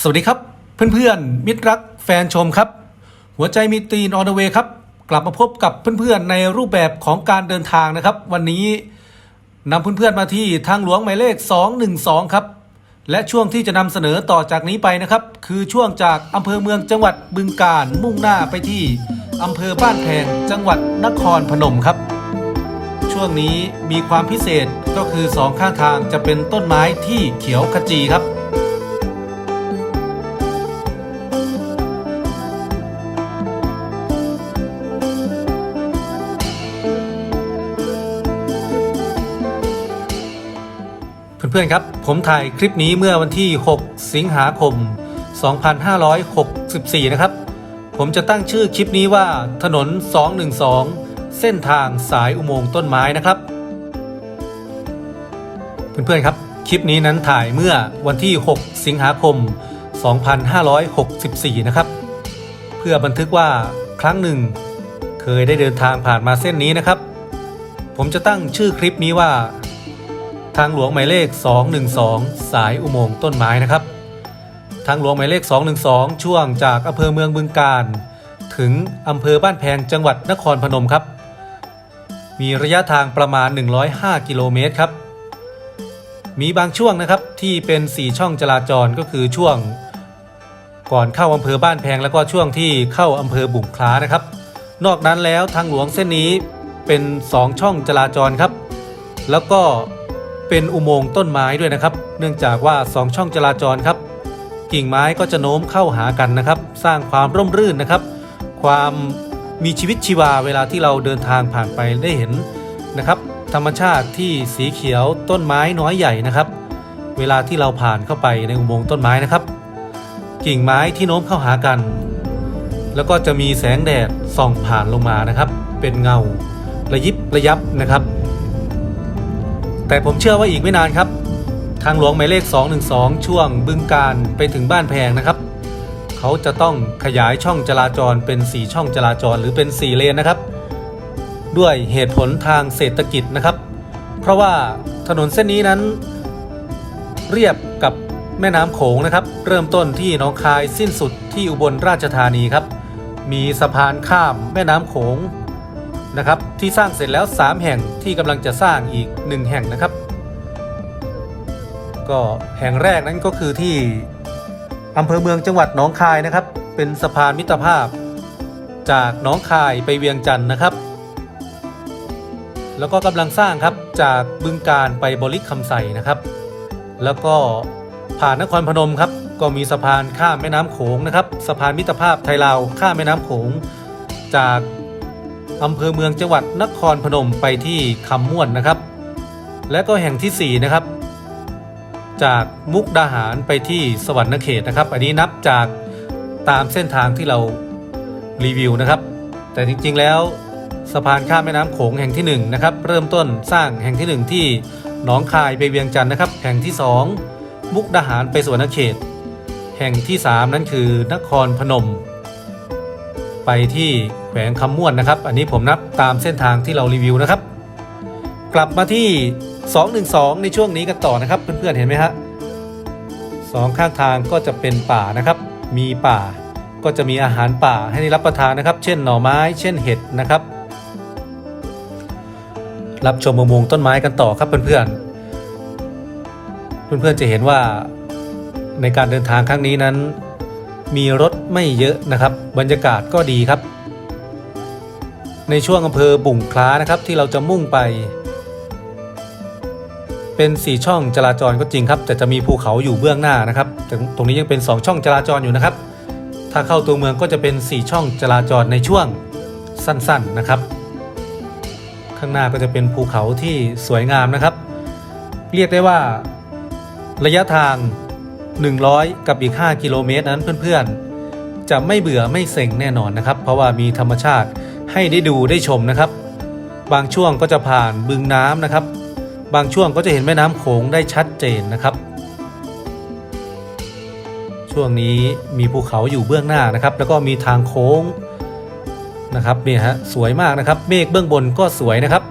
สวัสดีครับ เพื่อนๆ มิตรรักแฟนชมครับ หัวใจมีตีนออเดเวครับ กลับมาพบกับเพื่อนๆ ในรูปแบบของการเดินทางนะครับ วันนี้นำเพื่อนๆมาที่ทางหลวงหมายเลข 212 ครับ และช่วงที่จะนำเสนอต่อจากนี้ไปนะครับ คือช่วงจากอำเภอเมืองจังหวัดบึงกาฬมุ่งหน้าไปที่อำเภอบ้านแพงจังหวัดนครพนมครับช่วงนี้มีความพิเศษก็คือสองข้างทางจะเป็นต้นไม้ที่เขียวขจีครับ พื่อนๆครับ ผมถ่ายคลิปนี้เมื่อวันที่ 6 สิงหาคม 2564 นะครับ ผมจะตั้งชื่อคลิปนี้ว่าถนน 212 เส้นทางสายอุโมงค์ต้นไม้นะครับ เพื่อนๆครับคลิปนี้นั้นถ่ายเมื่อวันที่ 6 สิงหาคม 2564 นะครับ เพื่อบันทึกว่าครั้งหนึ่ง เคยได้เดินทางผ่านมาเส้นนี้นะครับ ผมจะตั้งชื่อคลิปนี้ว่า ทางหลวงหมายเลข 212 สายอุโมงค์ต้นไม้นะครับ ทางหลวงหมายเลข 212 ช่วงจากอำเภอเมืองบึงกาฬถึงอำเภอบ้านแพงจังหวัดนครพนมครับ มีระยะทางประมาณ 105 กิโลเมตรครับ มีบางช่วงนะครับที่เป็น 4 ช่องจราจรก็คือช่วง ก่อนเข้าอำเภอบ้านแพงแล้วก็ช่วงที่เข้าอำเภอบุ่งคล้านะครับ นอกนั้นแล้วทางหลวงเส้นนี้เป็น 2 ช่องจราจรครับ แล้วก็ เป็นอุโมงค์ต้นไม้ด้วยนะครับ เนื่องจากว่า 2 ช่องจราจรครับ กิ่งไม้ก็จะโน้มเข้าหากันนะครับ สร้างความร่มรื่นนะครับ ความมีชีวิตชีวาเวลาที่เราเดินทางผ่านไปได้เห็นนะครับ ธรรมชาติที่สีเขียวต้นไม้น้อยใหญ่นะครับ เวลาที่เราผ่านเข้าไปในอุโมงค์ต้นไม้นะครับ กิ่งไม้ที่โน้มเข้าหากัน แล้วก็จะมีแสงแดดส่องผ่านลงมานะครับ เป็นเงาระยิบระยับนะครับ แต่ผมเชื่อว่าอีกไม่นานครับ ทางหลวงหมายเลข 212 ช่วงบึงการไปถึงบ้านแพงนะครับ เขาจะต้องขยายช่องจราจรเป็น 4 ช่องจราจรหรือเป็น 4 เลนนะครับ ด้วยเหตุผลทางเศรษฐกิจนะครับ เพราะว่าถนนเส้นนี้นั้น เรียบกับแม่น้ำโขงนะครับ เริ่มต้นที่หนองคายสิ้นสุดที่อุบลราชธานีครับ มีสะพานข้ามแม่น้ำโขง นะครับที่สร้างเสร็จแล้ว 3 แห่งที่กำลังจะสร้างอีก 1 แห่งนะครับ ก็แห่งแรกนั้นก็คือที่อำเภอเมืองจังหวัดหนองคายนะครับ เป็นสะพานมิตรภาพ จากหนองคายไปเวียงจันทร์นะครับ แล้วก็กำลังสร้างครับจากบึงการไปบริคำใส่นะครับ แล้วก็ผ่านนครพนมครับก็มีสะพานข้ามแม่น้ำโขงนะครับ สะพานมิตรภาพไทยลาวข้ามแม่น้ำโขงจาก อำเภอเมืองจังหวัดนครพนมไปที่คำม่วนนะครับ และก็แห่งที่ 4 นะครับ จากมุกดาหารไปที่สวรรณเขตนะครับ อันนี้นับจากตามเส้นทางที่เรารีวิวนะครับ แต่จริงๆแล้วสะพานข้ามแม่น้ำโขงแห่งที่ 1 นะครับ เริ่มต้นสร้างแห่งที่ 1 ที่หนองคายไปเวียงจันทร์นะครับ แห่งที่ 2 มุกดาหารไปสวรรณเขต แห่งที่ 3 นั้นคือนครพนม ไปที่ วงคำม่วนนะครับ อันนี้ผมนับตามเส้นทางที่เรารีวิวนะครับ กลับมาที่ 212 ในช่วงนี้กันต่อนะครับ เพื่อนๆเห็นไหมฮะสองข้างทางก็จะเป็นป่านะครับ มีป่าก็จะมีอาหารป่าให้ได้รับประทานนะครับ เช่นหน่อไม้ เช่นเห็ดนะครับ รับชมอุมงต้นไม้กันต่อครับเพื่อนๆ เพื่อนๆจะเห็นว่าในการเดินทางครั้งนี้นั้น มีรถไม่เยอะนะครับ บรรยากาศก็ดีครับ ในช่วงอำเภอบุ่งคล้านะครับที่เราจะมุ่งไป เป็นสี่ช่องจราจรก็จริงครับ แต่จะมีภูเขาอยู่เบื้องหน้านะครับแต่ตรงนี้ยังเป็นสองช่องจราจรอยู่นะครับ ถ้าเข้าตัวเมืองก็จะเป็นสี่ช่องจราจรในช่วงสั้นๆนะครับ ข้างหน้าก็จะเป็นภูเขาที่สวยงามนะครับ เรียกได้ว่า ระยะทาง 100 กับอีก 5 กิโลเมตรนั้นเพื่อนๆ จะไม่เบื่อไม่เซ็งแน่นอนนะครับ เพราะว่ามีธรรมชาติ ให้ได้ดูได้ชมนะครับ บางช่วงก็จะผ่านบึงน้ำนะครับ บางช่วงก็จะเห็นแม่น้ำโขงได้ชัดเจนนะครับ ช่วงนี้มีภูเขาอยู่เบื้องหน้านะครับ แล้วก็มีทางโค้งนะครับนี่ฮะสวยมากนะครับ เมฆเบื้องบนก็สวยนะครับ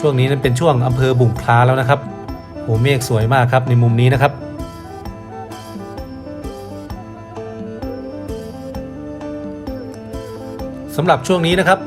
ช่วงนี้นั้นเป็นช่วงอำเภอบุงคลาแล้วนะครับโหเมฆสวยมากครับในมุมนี้นะครับ สำหรับช่วงนี้นะครับ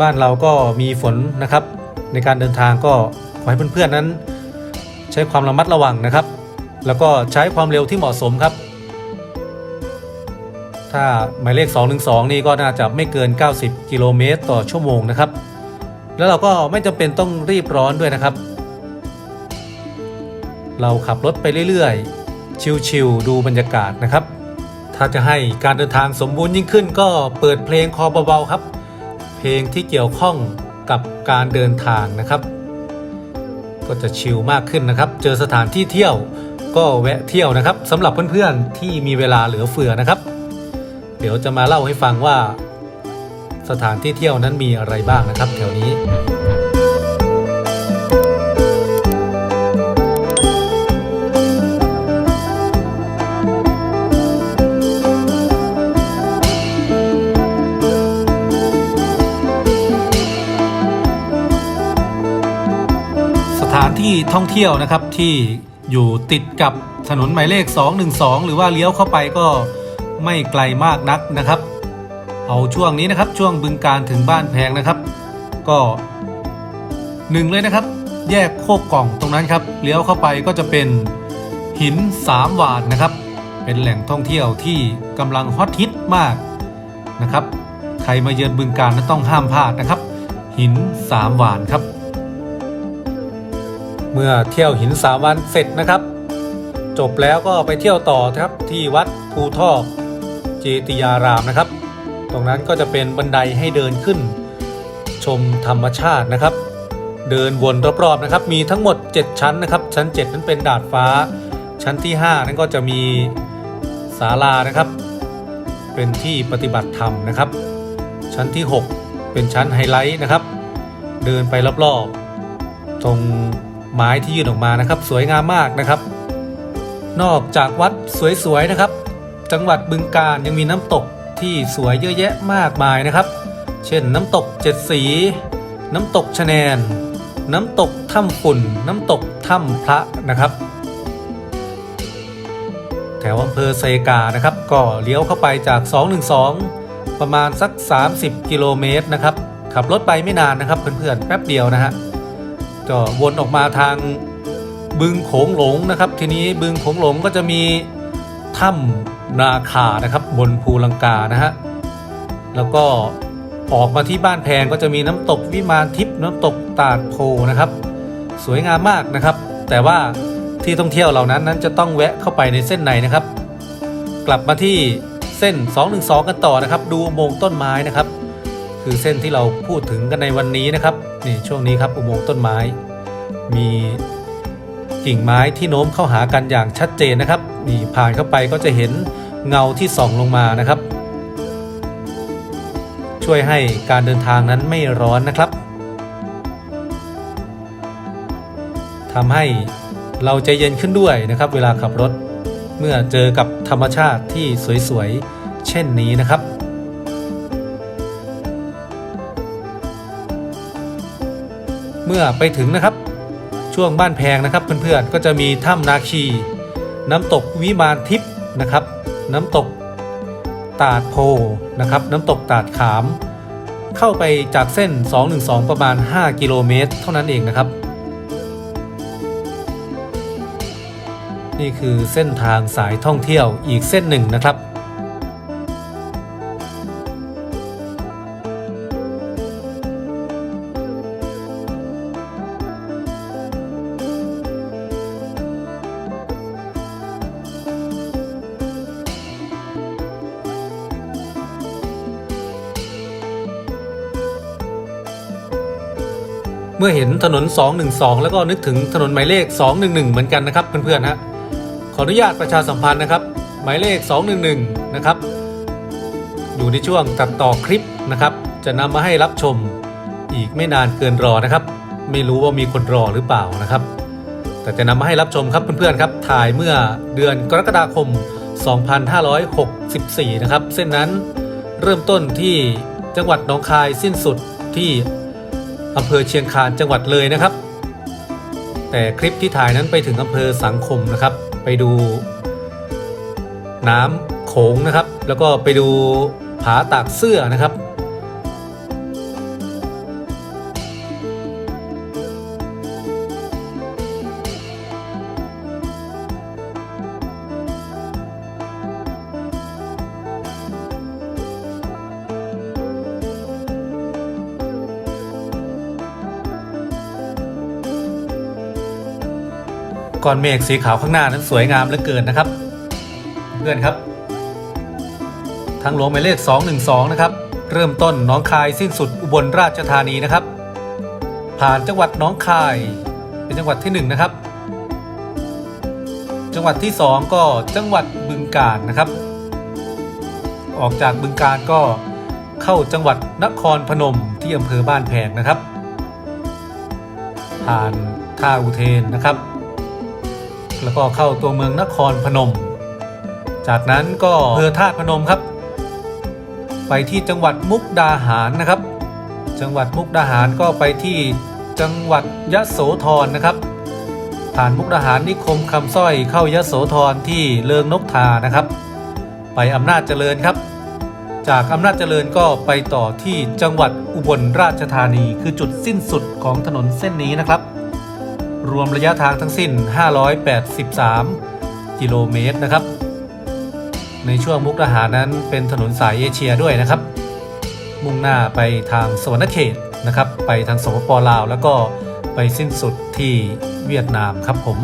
บ้านเราก็มีฝนนะครับ ในการเดินทางก็ขอให้เพื่อนๆนั้น ใช้ความระมัดระวังนะครับ แล้วก็ใช้ความเร็วที่เหมาะสมครับ ถ้าหมายเลข 212 นี่ก็น่าจะไม่เกิน 90 กิโลเมตรต่อชั่วโมงนะครับ แล้วเราก็ไม่จำเป็นต้องรีบร้อนด้วยนะครับ เราขับรถไปเรื่อยๆ ชิลๆดูบรรยากาศนะครับ ถ้าจะให้การเดินทางสมบูรณ์ยิ่งขึ้นก็เปิดเพลงคอเบาๆครับ เพลงที่เกี่ยวข้องกับการเดินทางนะครับ ก็จะชิลมากขึ้นนะครับ เจอสถานที่เที่ยวก็แวะเที่ยวนะครับสำหรับเพื่อนๆที่มีเวลาเหลือเฟือนะครับ เดี๋ยวจะมาเล่าให้ฟังว่า สถานที่เที่ยวนั้นมีอะไรบ้างนะครับ แถวนี้ ที่ท่องเที่ยวนะครับที่อยู่ติดกับถนนหมายเลข 212 หรือว่าเลี้ยวเข้าไปก็ไม่ไกลมากนักนะครับ เอาช่วงนี้นะครับช่วงบึงการถึงบ้านแพงนะครับ ก็หนึ่งเลยนะครับ แยกโคกกล่องตรงนั้นครับเลี้ยวเข้าไปก็จะเป็นหินสามหวานนะครับ เป็นแหล่งท่องเที่ยวที่กำลังฮอตฮิตมากนะครับ ใครมาเยือนบึงการนั้นต้องห้ามพลาดนะครับ หินสามหวานครับ เมื่อเที่ยวหินสามวันเสร็จนะครับ จบแล้วก็ไปเที่ยวต่อครับที่วัดภูทอกเจติยารามนะครับ ตรงนั้นก็จะเป็นบันไดให้เดินขึ้น ชมธรรมชาตินะครับ เดินวนรอบๆนะครับ มีทั้งหมด 7 ชั้นนะครับ ชั้น 7 นั้นเป็นดาดฟ้า ชั้นที่ 5 นั้นก็จะมีศาลานะครับ เป็นที่ปฏิบัติธรรมนะครับ ชั้นที่ 6 เป็นชั้นไฮไลท์นะครับ เดินไปรอบๆตรง ไม้ที่ยื่นออกมานะครับ สวยงามมากนะครับ นอกจากวัดสวยๆนะครับ จังหวัดบึงกาฬยังมีน้ำตกที่สวยเยอะแยะมากมายนะครับ เช่นน้ำตกเจ็ดสี น้ำตกชะแนน น้ำตกถ้ำฝุ่น น้ำตกถ้ำพระนะครับ แถวอำเภอเซกานะครับ ก็เลี้ยวเข้าไปจาก 212 ประมาณสัก 30 กิโลเมตรนะครับขับรถไปไม่นานนะครับเพื่อนๆแป๊บเดียวนะฮะ ก็วนออกมาทางบึงโขงหลงนะครับ ทีนี้บึงโขงหลงก็จะมีถ้ำนาคานะครับ บนภูลังกานะฮะแล้วก็ออกมาที่บ้านแพงก็จะมีน้ำตกวิมานทิพย์น้ำตกตาดโพนะครับ สวยงามมากนะครับ แต่ว่าที่ท่องเที่ยวเหล่านั้นนั้นจะต้องแวะเข้าไปในเส้นในนะครับ กลับมาที่เส้น 212 กันต่อนะครับ ดูโมงต้นไม้นะครับ คือเส้นที่เราพูดถึงกันในวันนี้นะครับนี่ช่วงนี้ครับอุโมงค์ต้นไม้ มีกิ่งไม้ที่โน้มเข้าหากันอย่างชัดเจนนะครับนี่ผ่านเข้าไปก็จะเห็นเงาที่ส่องลงมานะครับ ช่วยให้การเดินทางนั้นไม่ร้อนนะครับทำให้เราใจเย็นขึ้นด้วยนะครับ เวลาขับรถเมื่อเจอกับธรรมชาติที่สวยๆเช่นนี้นะครับ เมื่อไปถึงนะครับ ช่วงบ้านแพงนะครับเพื่อนๆก็จะมีถ้ำนาคี น้ำตกวิมานทิพย์นะครับ น้ำตกตาดโพนะครับ น้ำตกตาดขาม เข้าไปจากเส้น 212 ประมาณ 5 กิโลเมตร เท่านั้นเองนะครับ นี่คือเส้นทางสายท่องเที่ยวอีกเส้นหนึ่งนะครับ เมื่อเห็นถนน 212 แล้วก็นึกถึงถนนหมายเลข 211 เหมือนกันนะครับเพื่อนๆฮะขออนุญาตประชาสัมพันธ์นะครับ หมายเลข 211 นะครับ อยู่ในช่วงตัดต่อคลิปนะครับ จะนำมาให้รับชมอีกไม่นานเกินรอนะครับ ไม่รู้ว่ามีคนรอหรือเปล่านะครับ แต่จะนำมาให้รับชมครับเพื่อนๆครับ ถ่ายเมื่อเดือนกรกฎาคม 2564 นะครับ เส้นนั้นเริ่มต้นที่จังหวัดหนองคายสิ้นสุดที่ อำเภอเชียงคานจังหวัดเลยนะครับ แต่คลิปที่ถ่ายนั้นไปถึงอำเภอสังคมนะครับ ไปดู น้ำโขงนะครับ แล้วก็ไปดูผาตากเสื้อนะครับ ก้อนเมฆสีขาวข้างหน้านั้นสวยงามเหลือเกินนะครับ เพื่อนครับ ทางหลวงหมายเลข 212 นะครับ เริ่มต้นน้องคายสิ้นสุดอุบลราชธานีนะครับ ผ่านจังหวัดน้องคาย เป็นจังหวัดที่ 1 นะครับ จังหวัดที่ 2 ก็จังหวัดบึงกาฬนะครับ ออกจากบึงกาฬก็เข้าจังหวัดนครพนมที่อำเภอบ้านแพงนะครับ ผ่านท่าอุเทนนะครับ แล้วก็เข้าตัวเมืองนครพนม จากนั้นก็อำเภอธาตุพนมครับ ไปที่จังหวัดมุกดาหารนะครับ จังหวัดมุกดาหารก็ไปที่จังหวัดยะโสธรนะครับ ผ่านมุกดาหารนิคมคำสร้อยเข้ายะโสธรที่เลิงนกทานะครับ ไปอำนาจเจริญครับ จากอำนาจเจริญก็ไปต่อที่จังหวัดอุบลราชธานีคือจุดสิ้นสุดของถนนเส้นนี้นะครับ รวมระยะทางทั้งสิ้น 583 กิโลเมตรนะครับ ในช่วงมุกดาหารนั้นเป็นถนนสายเอเชียด้วยนะครับ มุ่งหน้าไปทางสวรรณเขตนะครับ ไปทางสปปลาว แล้วก็ไปสิ้นสุดที่เวียดนามครับผม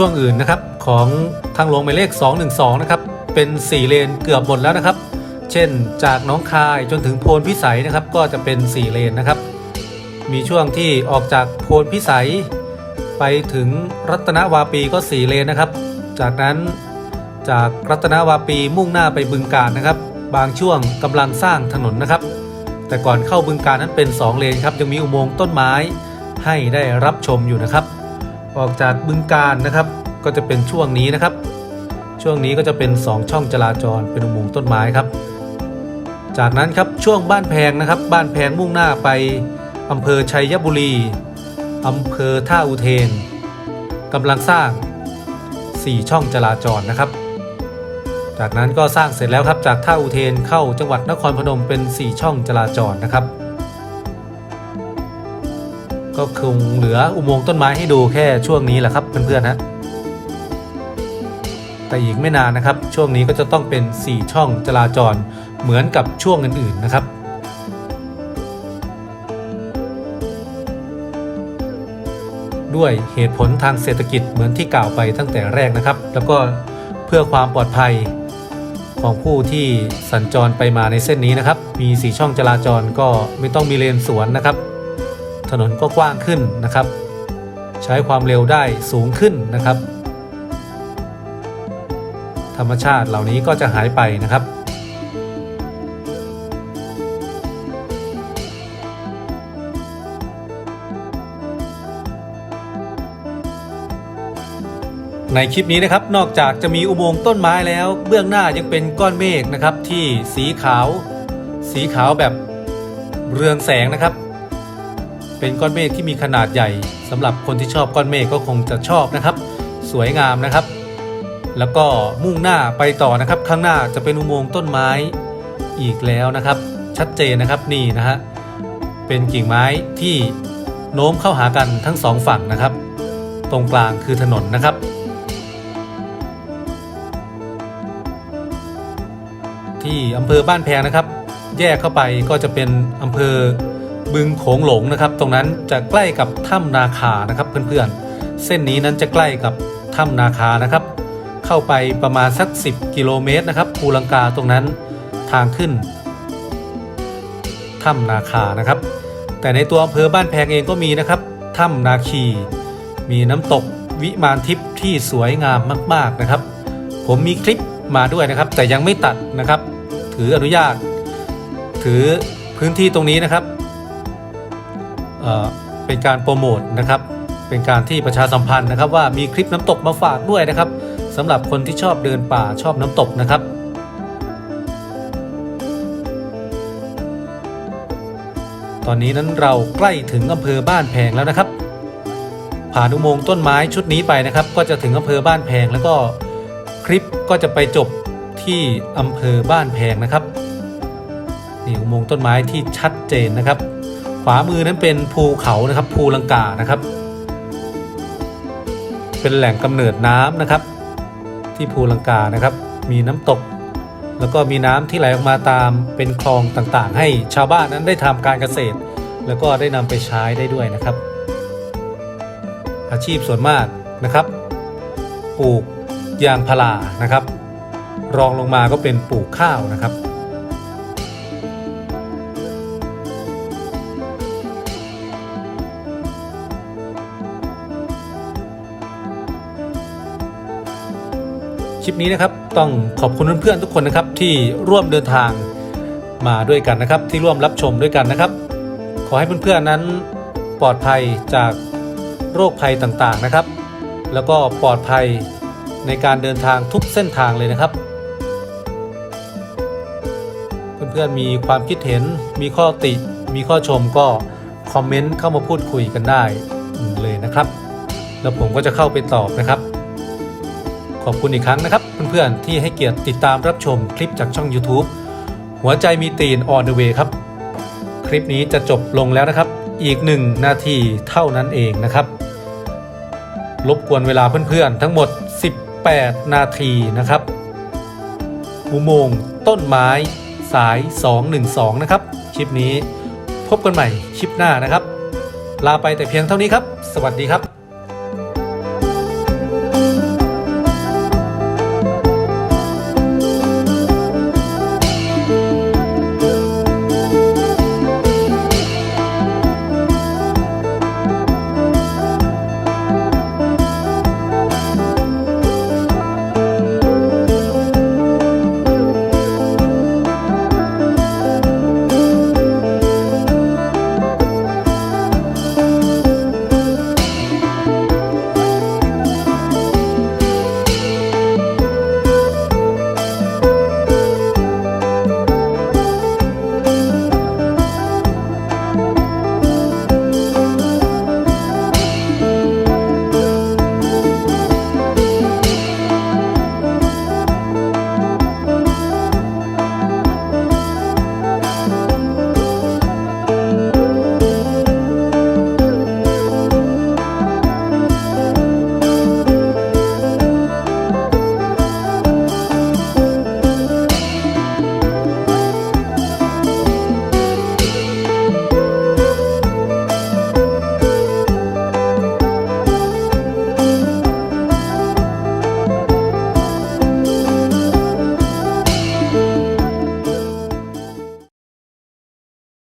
ช่วงอื่นนะครับ ของทางหลวงหมายเลข 212 นะครับ เป็น 4 เลนเกือบหมดแล้วนะครับ เช่นจากน้องคายจนถึงโพนพิสัยนะครับ ก็จะเป็น 4 เลนนะครับ มีช่วงที่ออกจากโพนพิสัย ไปถึงรัตนวาปีก็ 4 เลนนะครับ จากนั้นจากรัตนวาปีมุ่งหน้าไปบึงการนะครับ บางช่วงกำลังสร้างถนนนะครับ แต่ก่อนเข้าบึงการนั้นเป็น 2 เลนครับยังมีอุโมงค์ต้นไม้ให้ได้รับชมอยู่นะครับ ออกจากบึงการนะครับ ก็จะเป็นช่วงนี้นะครับ ช่วงนี้ก็จะเป็น 2 ช่องจราจรเป็นอุโมงค์ต้นไม้ครับ จากนั้นครับช่วงบ้านแพงนะครับ บ้านแพงมุ่งหน้าไปอำเภอชัยบุรีอำเภอท่าอุเทนกำลังสร้าง 4 ช่องจราจรนะครับ จากนั้นก็สร้างเสร็จแล้วครับจากท่าอุเทนเข้าจังหวัดนครพนมเป็น 4 ช่องจราจรนะครับ ก็คงเหลืออุโมงค์ต้นไม้ให้ดูแค่ช่วงนี้แหละครับเพื่อนๆฮะแต่อีกไม่นานนะครับ ช่วงนี้ก็จะต้องเป็น 4 ช่องจราจรเหมือนกับช่วงอื่นๆนะครับด้วยเหตุผลทางเศรษฐกิจเหมือนที่กล่าวไปตั้งแต่แรกนะครับ แล้วก็เพื่อความปลอดภัยของผู้ที่สัญจรไปมาในเส้นนี้นะครับ มี 4 ช่องจราจรก็ไม่ต้องมีเลนสวนนะครับ ถนนก็กว้างขึ้นนะครับ ใช้ความเร็วได้สูงขึ้นนะครับ ธรรมชาติเหล่านี้ก็จะหายไปนะครับในคลิปนี้นะครับนอกจากจะมีอุโมงค์ต้นไม้แล้ว เบื้องหน้ายังเป็นก้อนเมฆนะครับที่สีขาว สีขาวแบบเรืองแสงนะครับ เป็นก้อนเมฆที่มีขนาดใหญ่สำหรับคนที่ชอบก้อนเมฆก็คงจะชอบนะครับ สวยงามนะครับ แล้วก็มุ่งหน้าไปต่อนะครับ ข้างหน้าจะเป็นอุโมงค์ต้นไม้อีกแล้วนะครับ ชัดเจนนะครับนี่นะฮะเป็นกิ่งไม้ที่โน้มเข้าหากันทั้งสองฝั่งนะครับ ตรงกลางคือถนนนะครับที่อำเภอบ้านแพงนะครับ แยกเข้าไปก็จะเป็นอำเภอ บึงโขงหลงนะครับ ตรงนั้นจะใกล้กับถ้ำนาคานะครับเพื่อนๆ เส้นนี้นั้นจะใกล้กับถ้ำนาคานะครับ เข้าไปประมาณสัก 10 กิโลเมตรนะครับภูลังกาตรงนั้นทางขึ้นถ้ำนาคานะครับ แต่ในตัวอำเภอบ้านแพงเองก็มีนะครับถ้ำนาคี มีน้ำตกวิมานทิพย์ที่สวยงามมาก ๆนะครับ ผมมีคลิปมาด้วยนะครับ แต่ยังไม่ตัดนะครับ ถืออนุญาต ถือพื้นที่ตรงนี้นะครับ เป็นการโปรโมทนะครับเป็นการที่ประชาสัมพันธ์นะครับว่ามีคลิปน้ำตกมาฝากด้วยนะครับสำหรับคนที่ชอบเดินป่าชอบน้ำตกนะครับ ตอนนี้นั้นเราใกล้ถึงอำเภอบ้านแพงแล้วนะครับ ผ่านอุโมงค์ต้นไม้ชุดนี้ไปนะครับ ก็จะถึงอำเภอบ้านแพงแล้วก็คลิปก็จะไปจบที่อำเภอบ้านแพงนะครับนี่อุโมงค์ต้นไม้ที่ชัดเจนนะครับ วามือนั้นเป็นภูเขานะครับภูลังกานะครับ เป็นแหล่งกำเนิดน้ำนะครับ ที่ภูลังกานะครับ มีน้ำตก แล้วก็มีน้ำที่ไหลออกมาตามเป็นคลองต่างๆ ให้ชาวบ้านนั้นได้ทำการเกษตร แล้วก็ได้นำไปใช้ได้ด้วยนะครับ อาชีพส่วนมากนะครับปลูกยางพารานะครับ รองลงมาก็เป็นปลูกข้าวนะครับ ลิปนี้นะครับ ต้องขอบคุณเพื่อนๆทุกคนนะครับ ที่ร่วมเดินทางมาด้วยกันนะครับ ที่ร่วมรับชมด้วยกันนะครับ ขอให้เพื่อนๆนั้นปลอดภัยจากโรคภัยต่างๆนะครับ แล้วก็ปลอดภัยในการเดินทางทุกเส้นทางเลยนะครับ เพื่อนๆมีความคิดเห็นมีข้อติมีข้อชมก็คอมเมนต์เข้ามาพูดคุยกันได้เลยนะครับ แล้วผมก็จะเข้าไปตอบนะครับ อบคุณอีกครั้งนะครับ เพื่อนๆ ที่ให้เกียรติติดตามรับชมคลิปจากช่อง YouTube หัวใจมีตีน on the way ครับ คลิปนี้จะจบลงแล้วนะครับ อีกหนึ่งนาทีเท่านั้นเองนะครับ รบกวนเวลาเพื่อนๆ ทั้งหมด 18 นาทีนะครับอุโมงค์ต้นไม้สาย 212 นะครับ คลิปนี้พบกันใหม่คลิปหน้านะครับ ลาไปแต่เพียงเท่านี้ครับ สวัสดีครับ